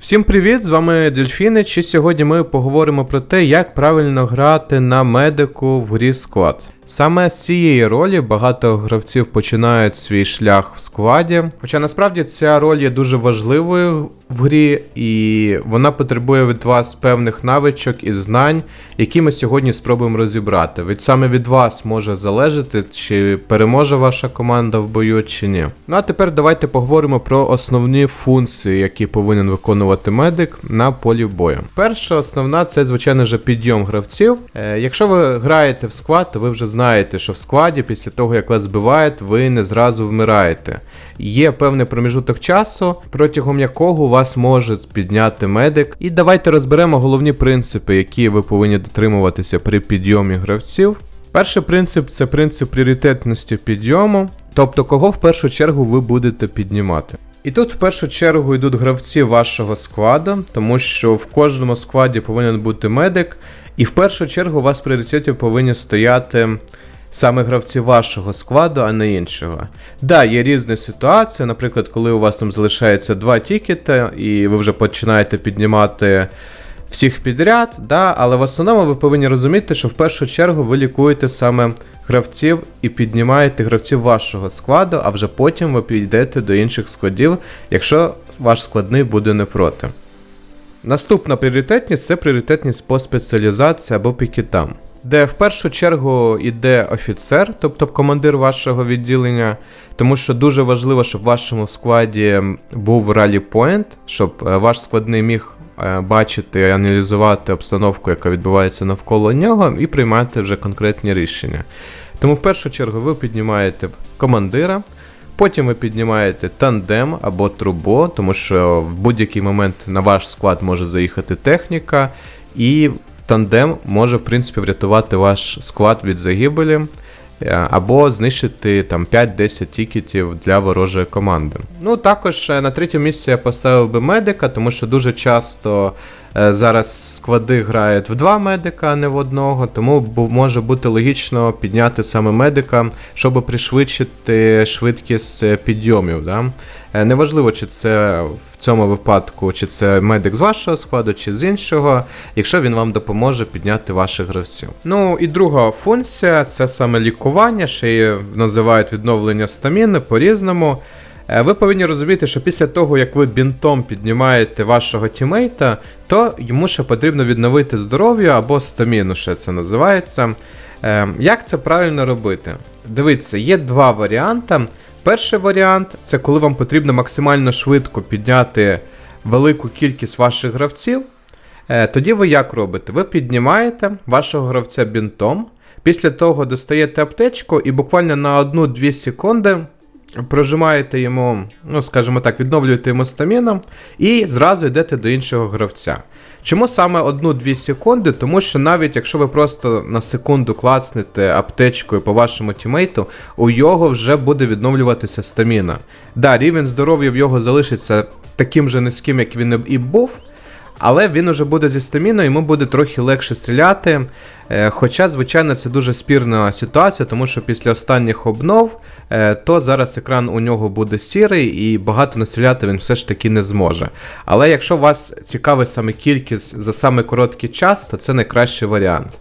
Всім привіт! З вами Дельфінич, і сьогодні ми поговоримо про те, як правильно грати на медику в грі склад. Саме з цієї ролі багато гравців починають свій шлях в складі. Хоча насправді ця роль є дуже важливою в грі, і вона потребує від вас певних навичок і знань, які ми сьогодні спробуємо розібрати. Від саме від вас може залежати, чи переможе ваша команда в бою, чи ні. Ну а тепер давайте поговоримо про основні функції, які повинен виконувати медик на полі бою. Перша основна це, звичайно ж, підйом гравців. Е, якщо ви граєте в склад, то ви вже знаєте, що в складі, після того як вас збивають, ви не зразу вмираєте. Є певний проміжуток часу, протягом якого вас може підняти медик. І давайте розберемо головні принципи, які ви повинні дотримуватися при підйомі гравців. Перший принцип це принцип пріоритетності підйому, тобто кого в першу чергу ви будете піднімати. І тут в першу чергу йдуть гравці вашого складу, тому що в кожному складі повинен бути медик, і в першу чергу у вас в пріоритеті повинні стояти саме гравці вашого складу, а не іншого. Да, є різні ситуації, наприклад, коли у вас там залишається два тікети, і ви вже починаєте піднімати всіх підряд, да, але в основному ви повинні розуміти, що в першу чергу ви лікуєте саме гравців і піднімаєте гравців вашого складу, а вже потім ви підійдете до інших складів, якщо ваш складний буде не проти. Наступна пріоритетність це пріоритетність по спеціалізації або пікетам, де в першу чергу йде офіцер, тобто командир вашого відділення, тому що дуже важливо, щоб в вашому складі був ралі-поінт, щоб е, ваш складний міг е, бачити і аналізувати обстановку, яка відбувається навколо нього, і приймати вже конкретні рішення. Тому в першу чергу ви піднімаєте командира. Потім ви піднімаєте тандем або трубо, тому що в будь-який момент на ваш склад може заїхати техніка, і тандем може, в принципі, врятувати ваш склад від загибелі. е, Або знищити там 5-10 тікетів для ворожої команди. Ну також е, на третю місці я поставив би медика, тому що дуже часто зараз склади грають в два медика, а не в одного. Тому може бути логічно підняти саме медика, щоб пришвидшити швидкість е, підйомів. Да? Е, Неважливо, чи це в цьому випадку, чи це медик з вашого складу, чи з іншого, якщо він вам допоможе підняти ваших гравців. Ну і друга функція це саме лікування, ще її називають відновлення стаміни по-різному. Е, Ви повинні розуміти, що після того, як ви бінтом піднімаєте вашого тімейта, то йому ще потрібно відновити здоров'я або стаміну, ще це називається. Е, Як це правильно робити? Дивіться, є два варіанти. Перший варіант це коли вам потрібно максимально швидко підняти велику кількість ваших гравців. Е, Тоді ви як робите? Ви піднімаєте вашого гравця бінтом, після того достаєте аптечку і буквально на 1-2 секунди прожимаєте йому, ну скажімо так, відновлюєте йому стаміну і зразу йдете до іншого гравця. Чому саме 1-2 секунди? Тому що навіть якщо ви просто на секунду клацнете аптечкою по вашому тімейту, у його вже буде відновлюватися стаміна. Да, рівень здоров'я в його залишиться таким же низьким, як він і був. Але він уже буде зі стаміною, йому буде трохи легше стріляти. Е, Хоча, звичайно, це дуже спірна ситуація, тому що після останніх обнов, то зараз екран у нього буде сірий і багато настріляти він все ж таки не зможе. Але якщо вас цікавить саме кількість за саме короткий час, то це найкращий варіант.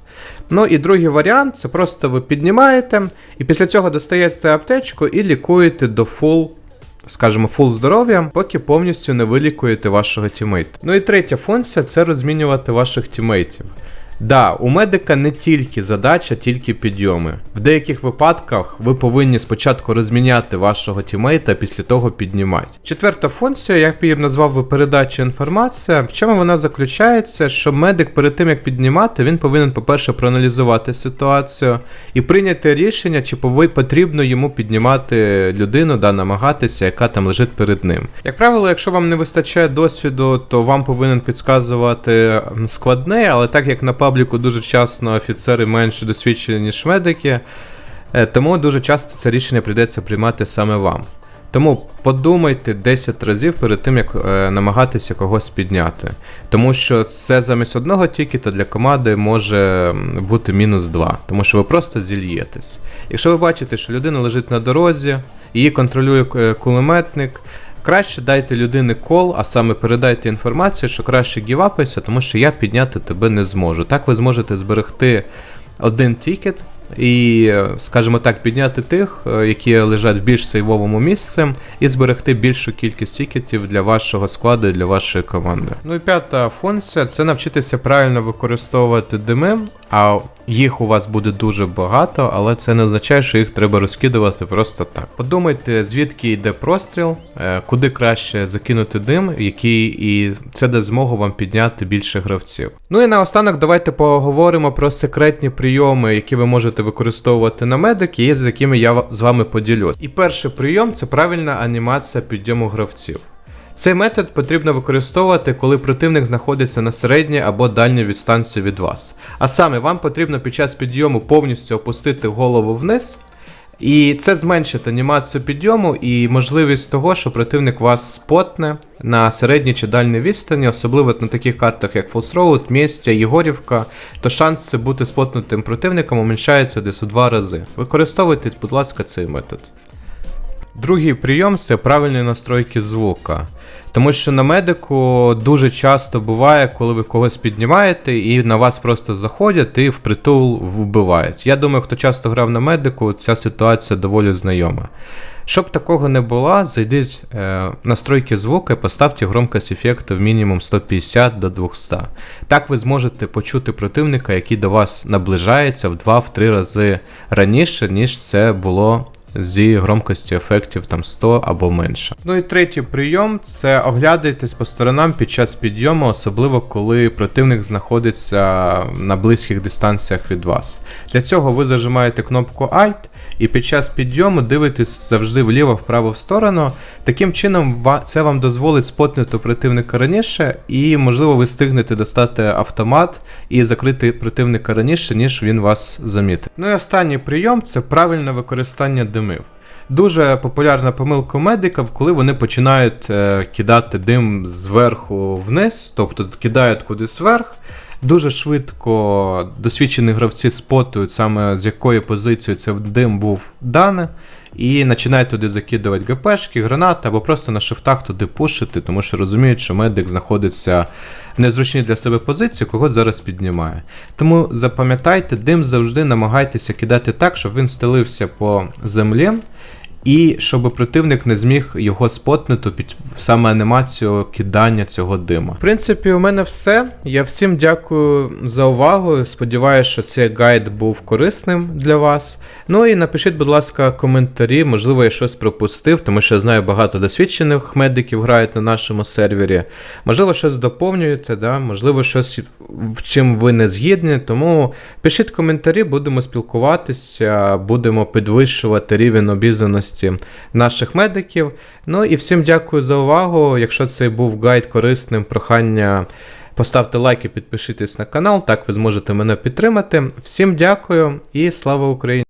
Ну і другий варіант це просто ви піднімаєте, і після цього достаєте аптечку і лікуєте до фул скажімо, фул здоров'я, поки повністю не вилікуєте вашого тімейта. Ну і третя функція це розмінювати ваших тімейтів. Да, у медика не тільки задача, тільки підйоми. В деяких випадках ви повинні спочатку розміняти вашого тімейта, після того піднімати. Четверта функція, як би я б назвав би передача інформація. В чому вона заключається, що медик перед тим як піднімати, він повинен, по-перше, проаналізувати ситуацію і прийняти рішення, чи потрібно йому піднімати людину, да, намагатися, яка там лежить перед ним. Як правило, якщо вам не вистачає досвіду, то вам повинен підказувати складне, але так як на пабліку дуже часто офіцери менш досвідчені, ніж медики, е, тому дуже часто це рішення прийдеться приймати саме вам. Тому подумайте 10 разів перед тим, як е, намагатися когось підняти. Тому що це замість одного тікета для команди може бути мінус 2, тому що ви просто зільєтесь. Якщо ви бачите, що людина лежить на дорозі, її контролює е, кулеметник, Краще дайте людини кол, а саме передайте інформацію, що краще гівапайся, тому що я підняти тебе не зможу. Так ви зможете зберегти один тікет і, е, скажімо так, підняти тих, е, які лежать в більш сейвовому місці, і зберегти більшу кількість тікетів для вашого складу і для вашої команди. Ну і п'ята функція це навчитися правильно використовувати дими, а їх у вас буде дуже багато, але це не означає, що їх треба розкидувати просто так. Подумайте, звідки йде простріл, е, куди краще закинути дим, який і це дасть змогу вам підняти більше гравців. Ну і наостанок давайте поговоримо про секретні прийоми, які ви можете використовувати на медики, і з якими я з вами поділюсь. І перший прийом це правильна анімація підйому гравців. Цей метод потрібно використовувати, коли противник знаходиться на середній або дальній відстанції від вас. А саме вам потрібно під час підйому повністю опустити голову вниз, і це зменшить анімацію підйому і можливість того, що противник вас спотне на середній чи дальній відстані, особливо на таких картах, як Road, Мєстя, Єгорівка, то шанс бути спотнутим противником уменьшається десь у два рази. Використовуйте, будь ласка, цей метод. Другий прийом це правильні настройки звука. Тому що на медику дуже часто буває, коли ви когось піднімаєте і на вас просто заходять і впритул вбивають. Я думаю, хто часто грав на медику, ця ситуація доволі знайома. Щоб такого не було, зайдіть е, в настройки звука і поставте громкость ефекту в мінімум 150 до 200. Так ви зможете почути противника, який до вас наближається в 2-3 рази раніше, ніж це було зі громкості ефектів там 100 або менше. Ну і третій прийом це оглядайтесь по сторонам під час підйому, особливо коли противник знаходиться на близьких дистанціях від вас. Для цього ви зажимаєте кнопку Alt і під час підйому дивитесь завжди вліво-вправо в сторону. Таким чином, це вам дозволить спотнути противника раніше, і, можливо, ви встигнете достати автомат і закрити противника раніше, ніж він вас замітить. Ну і останній прийом це правильне використання димів. Дуже популярна помилка медиків, коли вони починають е, кидати дим зверху вниз, тобто кидають кудись вверх. Дуже швидко досвідчені гравці спотують саме з якої позиції цей дим був дане, і починають туди закидувати ГПшки, гранати або просто на шифтах туди пушити, тому що розуміють, що медик знаходиться в незручній для себе позиції, когось зараз піднімає. Тому запам'ятайте, дим завжди намагайтеся кидати так, щоб він стелився по землі. І щоб противник не зміг його спотнути під саме анімацію кидання цього диму. В принципі, у мене все. Я всім дякую за увагу. Сподіваюся, що цей гайд був корисним для вас. Ну і напишіть, будь ласка, коментарі, можливо, я щось пропустив, тому що я знаю багато досвідчених медиків грають на нашому сервері. Можливо, щось доповнюєте, да? можливо, щось в чим ви не згідні. Тому пишіть коментарі, будемо спілкуватися, будемо підвищувати рівень обізнаності наших медиків. Ну і всім дякую за увагу. Якщо цей був гайд корисним, прохання. Поставте лайк і підпишитесь на канал, так ви зможете мене підтримати. Всім дякую і слава Україні!